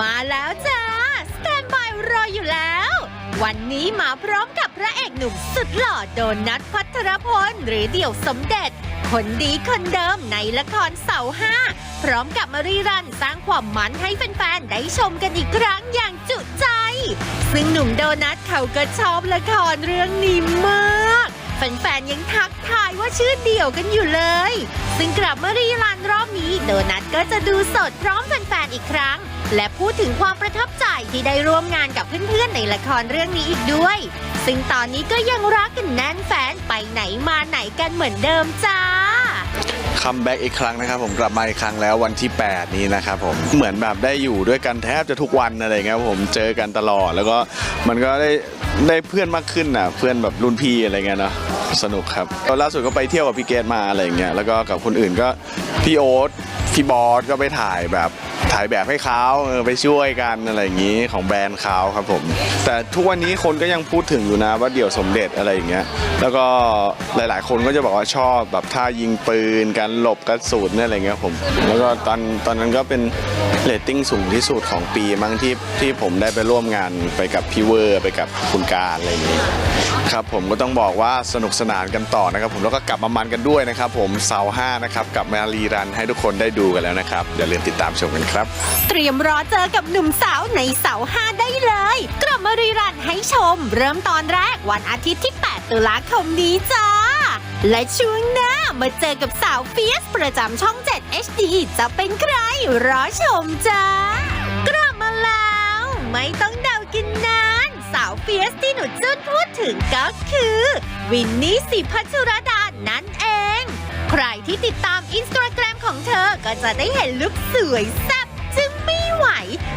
มาแล้วจ้า สแตนบายรออยู่แล้ว วันนี้มาพร้อมกับพระเอกหนุ่มสุดหล่อโดนัทพัทรพลหรือเดี่ยวสมเด็จ คนดีคนเดิมในละครเสาห้า พร้อมกับมารีรันสร้างความมันให้แฟนๆ ได้ชมกันอีกครั้งอย่างจุใจ ซึ่งหนุ่มโดนัทเขาก็ชอบละครเรื่องนี้มากแฟนๆ ยังทักทายว่าชื่อเดี่ยวกันอยู่เลย ซึ่งกลับมารีรันรอบนี้ โดนัทก็จะดูสดพร้อมแฟนๆ อีกครั้ง และพูดถึงความประทับใจที่ได้ร่วมงานกับเพื่อนๆในละครเรื่องนี้อีกด้วย ซึ่งตอนนี้ก็ยังรักกันแน่นแฟนไปไหนมาไหนกันเหมือนเดิมจ้าคัมแบ็กอีกครั้งนะครับผมกลับมาอีกครั้งแล้ววันที่ 8 นี้นะครับผมเหมือนแบบได้อยู่ด้วยกันแทบจะทุกวันอะไรเงี้ยผมเจอกันตลอด แล้วก็มันก็ได้ได้เพื่อนมากขึ้นอะเพื่อนแบบรุ่นพี่อะไรเงี้ยเนาะสนุกครับแล้วล่าสุดก็ไปเที่ยวกับพี่เกดมาอะไรเงี้ยแล้วก็กับคนอื่นก็พี่โอ๊ตพี่บอสก็ไปถ่ายแบบ ถ่ายแบบให้เขาเออไปช่วยกันอะไรอย่างนี้ของแบรนด์เขาครับผม แต่ทุกวันนี้คนก็ยังพูดถึงอยู่นะว่าเดี่ยวสมเด็จอะไรอย่างเงี้ยแล้วก็หลาย ๆ คนก็จะบอกว่าชอบแบบท่ายิงปืนการหลบกระสุนเนี่ยอะไรเงี้ยผมแล้วก็ตอนตอนนั้นก็เป็นเรตติ้งสูงที่สุดของปีมั้งที่ที่ผมได้ไปร่วมงานไปกับพี่เวอร์ไปกับคุณการอะไรอย่างนี้ครับผมก็ต้องบอกว่าสนุกสนานกันต่อนะครับผมแล้วก็กลับมามันกันด้วยนะครับผมเสาร์ห้านะครับกับมารีรันให้ทุกคนได้ดูกันแล้วนะครับอย่าลืมติดตามชมกันครับเตรียมรอเจอกับหนุ่มสาวในเสาห้าได้เลย กลับมารีรันให้ชม เริ่มตอนแรกวันอาทิตย์ที่ 8 ตุลาคมนี้จ้า และช่วงหน้ามาเจอกับสาวเฟียสประจำช่อง 7 HD จะเป็นใคร รอชมจ้ากลับมาแล้ว ไม่ต้องเดากินนานสาวเฟียสที่หนูจุนพูดถึงก็คือ วินนี่สิพัชรดานั่นเอง ใครที่ติดตามอินสตาแกรมของเธอก็จะได้เห็นลุคสวยแซ่บ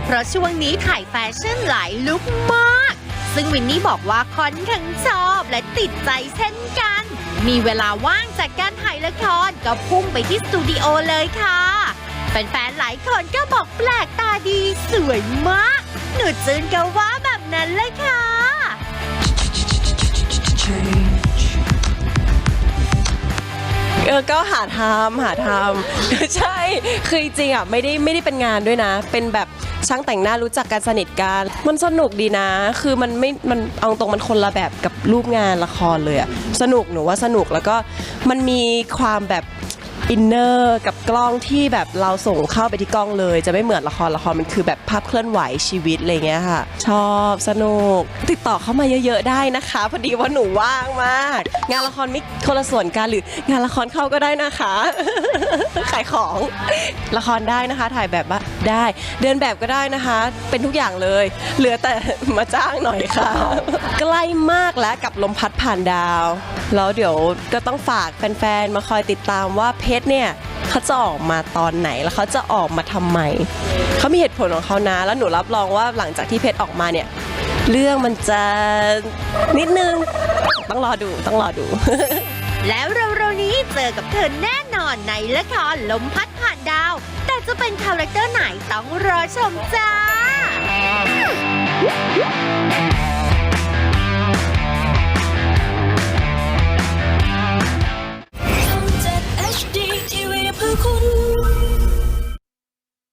เพราะช่วงนี้ถ่ายแฟชั่นหลายลุคมาก ซึ่งวินนี่บอกว่าค่อนข้างชอบและติดใจเช่นกัน มีเวลาว่างจากการถ่ายละครก็พุ่งไปที่สตูดิโอเลยค่ะแฟนๆหลายคนก็บอกแปลกตาดีสวยมาก หนูจืนก็ว่าแบบนั้นเลยค่ะ เออก็หาทำหาทำ ใช่ คือจริงๆอะไม่ได้ไม่ได้เป็นงานด้วยนะ เป็นแบบ ช่างแต่งหน้ารู้จักกันสนิทกันมันสนุกดีนะ คือมันไม่มันเอาตรงมันคนละแบบกับรูปงานละครเลยอะสนุกหนูว่าสนุกแล้วก็มันมีความแบบ อินเนอร์กับกล้องที่แบบเราส่งเข้าไปที่กล้องเลย จะไม่เหมือนละครละครมันคือแบบภาพเคลื่อนไหวชีวิตอะไรเงี้ยค่ะ ชอบสนุก ติดต่อเข้ามาเยอะๆได้นะคะ พอดีว่าหนูว่างมาก งานละครไม่คนละส่วนกันหรืองานละครเข้าก็ได้นะคะ ขายของละครได้นะคะ ถ่ายแบบว่าได้ เดินแบบก็ได้นะคะ เป็นทุกอย่างเลย เหลือแต่มาจ้างหน่อยค่ะ ใกล้มากแล้วกับลมพัดผ่านดาว แล้วเดี๋ยวก็ต้องฝากแฟนๆ มาคอยติดตามว่าเพชรเนี่ยเขาจะออกมาตอนไหนแล้วเขาจะออกมาทำไมเขามีเหตุผลของเขานะ แล้วหนูรับรองว่าหลังจากที่เพชรออกมาเนี่ย เรื่องมันจะนิดนึง ต้องรอดูต้องรอดู แล้วเร็วๆนี้เจอกับเธอแน่นอนในละครลมพัดผ่านดาว แต่จะเป็นคาแรคเตอร์ไหนต้องรอชมจ้า